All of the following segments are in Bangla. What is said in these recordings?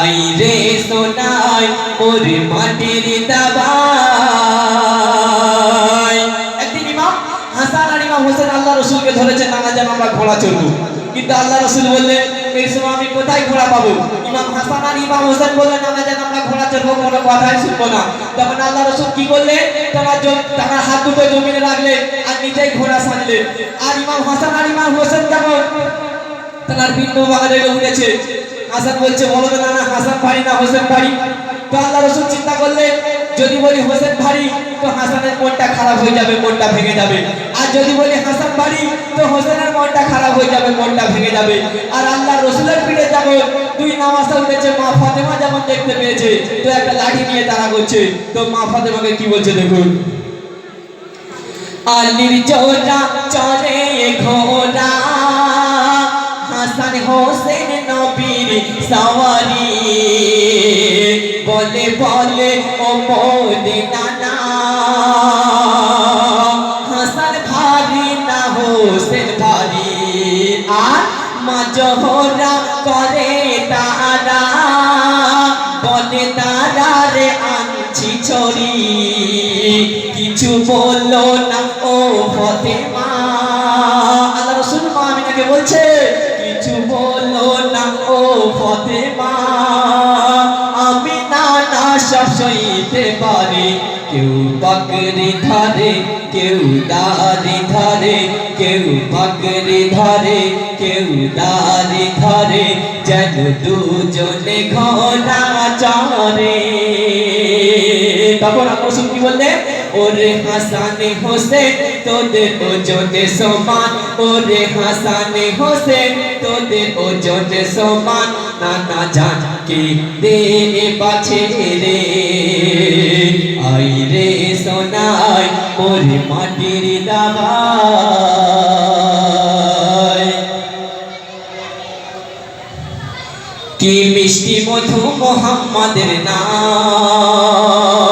আইরে সোনাই মোর মাটির দাবাই একদিন ইমাম হাসান আর ইমাম আল্লাহ রসুলকে ধরেছে নানা যেন আমরা ঘোড়া চলবো কিন্তু আল্লাহ রসুল বললেন ঘোড়া পাবো? ইমাম হাসান আর হোসেন বললেন নানা যেন আমরা না। আল্লাহ কি তারা হাত দুটো রাখলে আর আর হাসান হোসেন বলছে, বলো না না হাসান না হোসেন তো আল্লাহ চিন্তা করলে, যদি বলি হোসেন ভারী তো হাসানের মনটা খারাপ হয়ে যাবে, মনটা ভেঙে যাবে। আর যদি বলি হাসান ভারী তো হোসেনের মনটা খারাপ হয়ে যাবে, মনটা ভেঙে যাবে। আর আল্লাহ রসুলের পিঠে যাবে দুই নামাজা উঠেছে মা ফাতেমা যেমন দেখতে পেয়েছে, তো একটা লাঠি নিয়ে তারা করছে তো মা ফাতেমাকে কি বলছে দেখুন? আলির জোড়া চলে ঘোড়া, হাসান হোসেন নবীর সওয়ারি। বলে বলে, ও মোদে কিছু না, ও ফতেমা। আল্লাহ রসুল মা আমিনাকে বলছে, কিছু বলল না, ও ফতেমা। আমি না না, সব সইতে পারি। কেউ বাকরি ধরে, কেউ দাড়ি ধরে, কেউ বাকরি ধরে, কেউ দাড়ি ধরে, যেন দুজনে ঘোড়া চড়ে। তখন আমরা কি বললে ওরে হাসানে হোসেন, তোদের ওজনে সমান। ওরে হাসানে হোসেন, তোদের ওজনে সমান। নানা জান কে দে বাছে রে। আই রে সোনাই, ওরে মাটির দাবাই কি মিষ্টি মধু মোহাম্মদের নাম?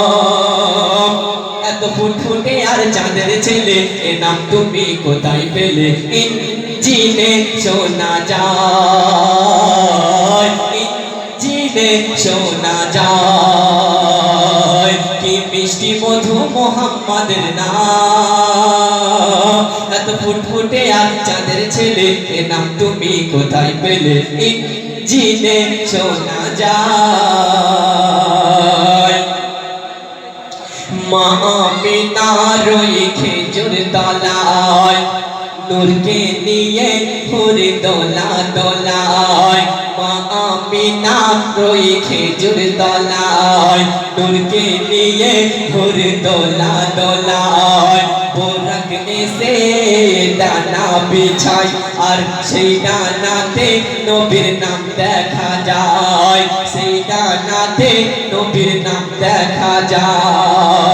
ফুটফুটে আর চাঁদের ছেলে, এ নাম তুমি কোথায় পেলে? ইঞ্জিনে শোনা যায়, ইঞ্জিনে শোনা যায়। কি মিষ্টি মধু মোহাম্মদের নাম? এত ফুটফুটে আর চাঁদের ছেলে, এ নাম তুমি কোথায় পেলে? ইঞ্জিনে শোনা যায়। মা রই খেজুর তলায় নূরকে নিয়ে ঘুরে দোলা দোলায় মা আমিনা রই খেজুর তলায় নূরকে নিয়ে ঘুরে দোলা দোলায় বোরক এসে ডানা বিছাই আর সেই ডানাতে নবীর নাম দেখা যায়। সেই ডানাতে নবীর নাম দেখা যায়।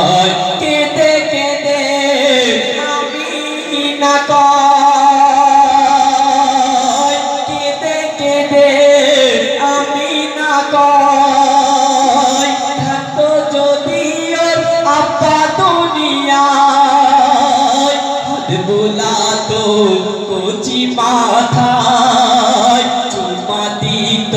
কচি মাথায়। চুমা দিত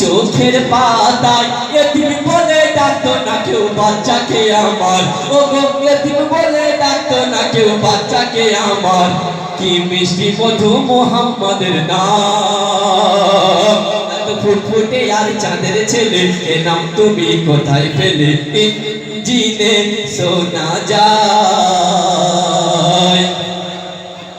চোখের পাতায়। এদিন বলে ডাকতো না কেউ, বাচ্চাকে আমার। ও গো এদিন বলে ডাকতো না কেউ, বাচ্চাকে আমার। কি মিষ্টি মধু মোহাম্মদের নাম? ফুটফুটে আর চাঁদের ছেলে, এ নাম তুমি কোথায় পেলে? ইঞ্জিনে শোনা যায়।